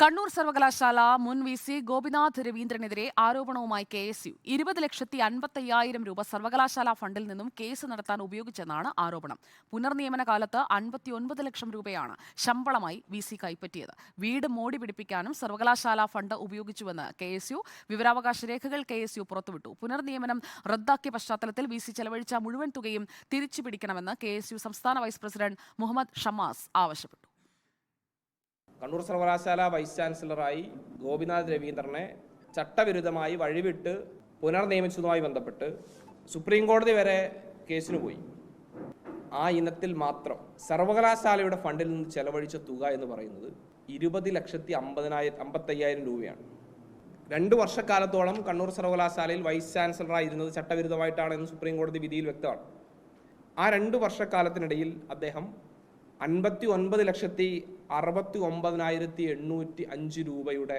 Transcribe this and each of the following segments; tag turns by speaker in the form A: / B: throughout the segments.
A: കണ്ണൂർ സർവകലാശാല മുൻ V C Gopinath രവീന്ദ്രനെതിരെ ആരോപണവുമായി കെ എസ് യു. ഇരുപത് ലക്ഷത്തി അൻപത്തയ്യായിരം രൂപ സർവകലാശാല ഫണ്ടിൽ നിന്നും കേസ് നടത്താൻ ഉപയോഗിച്ചെന്നാണ് ആരോപണം. പുനർനിയമന കാലത്ത് അൻപത്തിയൊൻപത് ലക്ഷം രൂപയാണ് ശമ്പളമായി വി സി കൈപ്പറ്റിയത്. വീട് മോടി പിടിപ്പിക്കാനും സർവകലാശാല ഫണ്ട് ഉപയോഗിച്ചുവെന്ന് കെ എസ് യു. വിവരാവകാശ രേഖകൾ കെ എസ് യു പുറത്തുവിട്ടു. പുനർനിയമനം റദ്ദാക്കിയ പശ്ചാത്തലത്തിൽ വി സി ചെലവഴിച്ച മുഴുവൻ തുകയും തിരിച്ചു പിടിക്കണമെന്ന് കെ എസ് യു സംസ്ഥാന വൈസ് പ്രസിഡന്റ് മുഹമ്മദ് ഷമാസ് ആവശ്യപ്പെട്ടു.
B: കണ്ണൂർ സർവകലാശാല വൈസ് ചാൻസലറായി ഗോപിനാഥ് രവീന്ദ്രനെ ചട്ടവിരുദ്ധമായി വഴിവിട്ട് പുനർനിയമിച്ചതുമായി ബന്ധപ്പെട്ട് സുപ്രീം കോടതി വരെ കേസിന് പോയി. ആ ഇനത്തിൽ മാത്രം സർവകലാശാലയുടെ ഫണ്ടിൽ നിന്ന് ചെലവഴിച്ച തുക എന്ന് പറയുന്നത് ഇരുപത് ലക്ഷത്തി അമ്പതിനായിരം അമ്പത്തയ്യായിരം രൂപയാണ്. രണ്ട് വർഷക്കാലത്തോളം കണ്ണൂർ സർവകലാശാലയിൽ വൈസ് ചാൻസലറായിരുന്നത് ചട്ടവിരുദ്ധമായിട്ടാണ് എന്ന് സുപ്രീം കോടതി വിധിയിൽ വ്യക്തമാണ്. ആ രണ്ട് വർഷക്കാലത്തിനിടയിൽ അദ്ദേഹം അൻപത്തി ഒൻപത് ലക്ഷത്തി അറുപത്തി ഒമ്പതിനായിരത്തി എണ്ണൂറ്റി അഞ്ച് രൂപയുടെ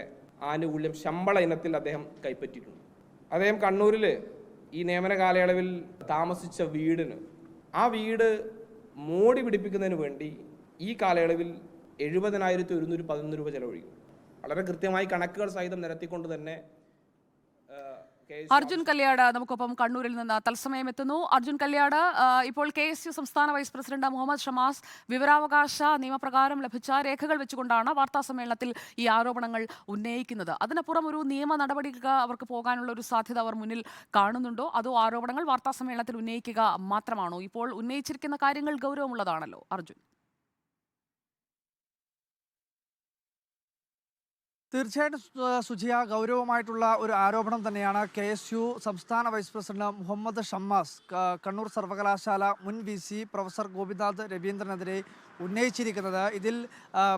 B: ആനുകൂല്യം ശമ്പള ഇനത്തിൽ അദ്ദേഹം കൈപ്പറ്റിയിട്ടുണ്ട്. അദ്ദേഹം കണ്ണൂരിൽ ഈ നിയമന കാലയളവിൽ താമസിച്ച വീടിന് ആ വീട് മോടി പിടിപ്പിക്കുന്നതിന് വേണ്ടി ഈ കാലയളവിൽ എഴുപതിനായിരത്തി ഒരുന്നൂറ്റി പതിനൊന്ന് രൂപ ചെലവഴിക്കും. വളരെ കൃത്യമായി കണക്കുകൾ സഹിതം നിരത്തിക്കൊണ്ട് തന്നെ
A: അർജുൻ കല്യാട് നമുക്കൊപ്പം കണ്ണൂരിൽ നിന്ന് തത്സമയം എത്തുന്നു. അർജുൻ കല്യാട് ഇപ്പോൾ കെ എസ് യു സംസ്ഥാന വൈസ് പ്രസിഡന്റ് മുഹമ്മദ് ഷമാസ് വിവരാവകാശ നിയമപ്രകാരം ലഭിച്ച രേഖകൾ വെച്ചുകൊണ്ടാണ് വാർത്താ സമ്മേളനത്തിൽ ഈ ആരോപണങ്ങൾ ഉന്നയിക്കുന്നത്. അതിനപ്പുറം ഒരു നിയമ നടപടിക്ക് അവർക്ക് പോകാനുള്ള ഒരു സാധ്യത അവർ മുന്നിൽ കാണുന്നുണ്ടോ? അതോ ആരോപണങ്ങൾ വാർത്താ സമ്മേളനത്തിൽ ഉന്നയിക്കുക മാത്രമാണോ? ഇപ്പോൾ ഉന്നയിച്ചിരിക്കുന്ന കാര്യങ്ങൾ ഗൗരവമുള്ളതാണല്ലോ അർജുൻ.
C: തീർച്ചയായിട്ടും സുജിയ ഗൗരവമായിട്ടുള്ള ഒരു ആരോപണം തന്നെയാണ് കെ എസ് യു സംസ്ഥാന വൈസ് പ്രസിഡന്റ് മുഹമ്മദ് ഷമ്മാസ് കണ്ണൂർ സർവകലാശാല മുൻ വി സി പ്രൊഫസർ ഗോപിനാഥ് രവീന്ദ്രനെതിരെ ഉന്നയിച്ചിരിക്കുന്നത്. ഇതിൽ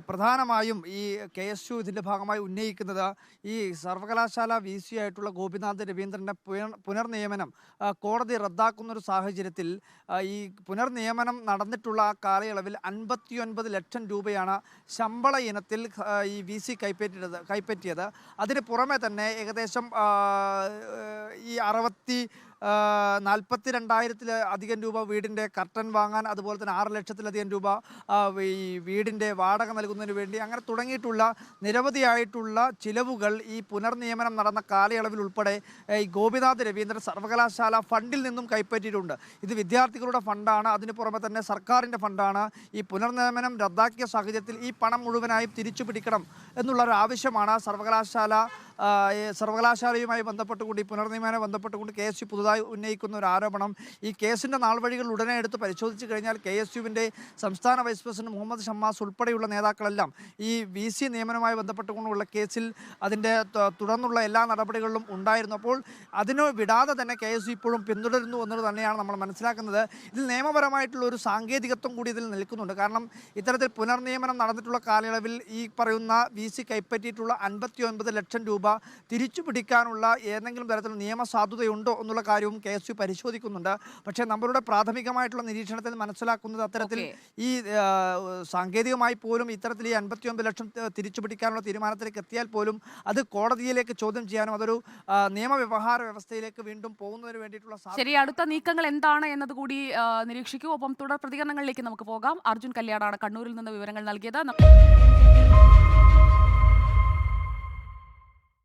C: പ്രധാനമായും ഈ കെ എസ് യു ഇതിന്റെ ഭാഗമായി ഉന്നയിക്കുന്നത് ഈ സർവകലാശാല വി സി ആയിട്ടുള്ള ഗോപിനാഥ് രവീന്ദ്രന്റെ പുനർ പുനർനിയമനം കോടതി റദ്ദാക്കുന്ന ഒരു സാഹചര്യത്തിൽ ഈ പുനർനിയമനം നടന്നിട്ടുള്ള ആ കാലയളവിൽ അൻപത്തിയൊൻപത് ലക്ഷം രൂപയാണ് ശമ്പള ഇനത്തിൽ ഈ വി സി കൈപ്പറ്റിയത് കൈപ്പറ്റിയത്. അതിന് പുറമെ തന്നെ ഏകദേശം ഈ അറുപത്തി നാൽപ്പത്തി രണ്ടായിരത്തിൽ അധികം രൂപ വീടിന്റെ കർട്ടൻ വാങ്ങാൻ അതുപോലെ തന്നെ ആറ് ലക്ഷത്തിലധികം രൂപ ഈ വീടിന്റെ വാടക നൽകുന്നതിന് വേണ്ടി അങ്ങനെ തുടങ്ങിയിട്ടുള്ള നിരവധിയായിട്ടുള്ള ചിലവുകൾ ഈ പുനർനിയമനം നടന്ന കാലയളവിൽ ഉൾപ്പെടെ ഈ ഗോപിനാഥ് രവീന്ദ്രൻ സർവകലാശാല ഫണ്ടിൽ നിന്നും കൈപ്പറ്റിയിട്ടുണ്ട്. ഇത് വിദ്യാർത്ഥികളുടെ ഫണ്ടാണ് അതിന് പുറമെ തന്നെ സർക്കാരിന്റെ ഫണ്ടാണ്. ഈ പുനർനിയമനം റദ്ദാക്കിയ സാഹചര്യത്തിൽ ഈ പണം മുഴുവനായും തിരിച്ചു പിടിക്കണം എന്നുള്ള ആവശ്യമാണ് സർവകലാശാല സർവകലാശാലയുമായി ബന്ധപ്പെട്ടുകൊണ്ട് ഈ പുനർനിയമനം ബന്ധപ്പെട്ടുകൊണ്ട് കെ എസ് യു പുതുതായി ഉന്നയിക്കുന്ന ഒരു ആരോപണം ഈ കേസിന്റെ നാൾവഴികൾ ഉടനെ എടുത്ത് പരിശോധിച്ച് കഴിഞ്ഞാൽ കെ എസ് യുവിന്റെ സംസ്ഥാന വൈസ് പ്രസിഡന്റ് മുഹമ്മദ് ഷമ്മാസ് ഉൾപ്പെടെയുള്ള നേതാക്കളെല്ലാം ഈ വി സി നിയമനവുമായി ബന്ധപ്പെട്ടുകൊണ്ടുള്ള കേസിൽ അതിന്റെ തുടർന്നുള്ള എല്ലാ നടപടികളിലും ഉണ്ടായിരുന്നു. അപ്പോൾ അതിന് വിടാതെ തന്നെ കെ എസ് യു ഇപ്പോഴും പിന്തുടരുന്നു എന്നത് തന്നെയാണ് നമ്മൾ മനസ്സിലാക്കുന്നത്. ഇതിൽ നിയമപരമായിട്ടുള്ള ഒരു സാങ്കേതികത്വം കൂടി ഇതിൽ നിൽക്കുന്നുണ്ട്. കാരണം ഇത്തരത്തിൽ പുനർനിയമനം നടന്നിട്ടുള്ള കാലയളവിൽ ഈ പറയുന്ന വി സി കൈപ്പറ്റിയിട്ടുള്ള അൻപത്തി ലക്ഷം രൂപ തിരിച്ചു പിടിക്കാനുള്ള ഏതെങ്കിലും തരത്തിലുള്ള നിയമസാധുതയുണ്ടോ എന്നുള്ള കാര്യവും കെ എസ് യു പരിശോധിക്കുന്നുണ്ട്. പക്ഷേ നമ്മളുടെ പ്രാഥമികമായിട്ടുള്ള നിരീക്ഷണത്തിൽ മനസ്സിലാക്കുന്നത് അത്തരത്തിൽ ഈ സാങ്കേതികമായി പോലും ഇത്തരത്തിൽ ഈ അൻപത്തിയൊമ്പത് ലക്ഷം തിരിച്ചു പിടിക്കാനുള്ള തീരുമാനത്തിലേക്ക് എത്തിയാൽ പോലും അത് കോടതിയിലേക്ക് ചോദ്യം ചെയ്യാനും അതൊരു നിയമവ്യവഹാര വ്യവസ്ഥയിലേക്ക് വീണ്ടും പോകുന്നതിന് വേണ്ടിയിട്ടുള്ള
A: ശരി അടുത്ത നീക്കങ്ങൾ എന്താണ് എന്നത് കൂടി നിരീക്ഷിക്കും നിരീക്ഷിക്കൂ. ഒപ്പം തുടർ പ്രതികരണങ്ങളിലേക്ക് നമുക്ക് പോകാം. അർജുൻ കല്യാണാണ് കണ്ണൂരിൽ നിന്ന് വിവരങ്ങൾ നൽകിയത്.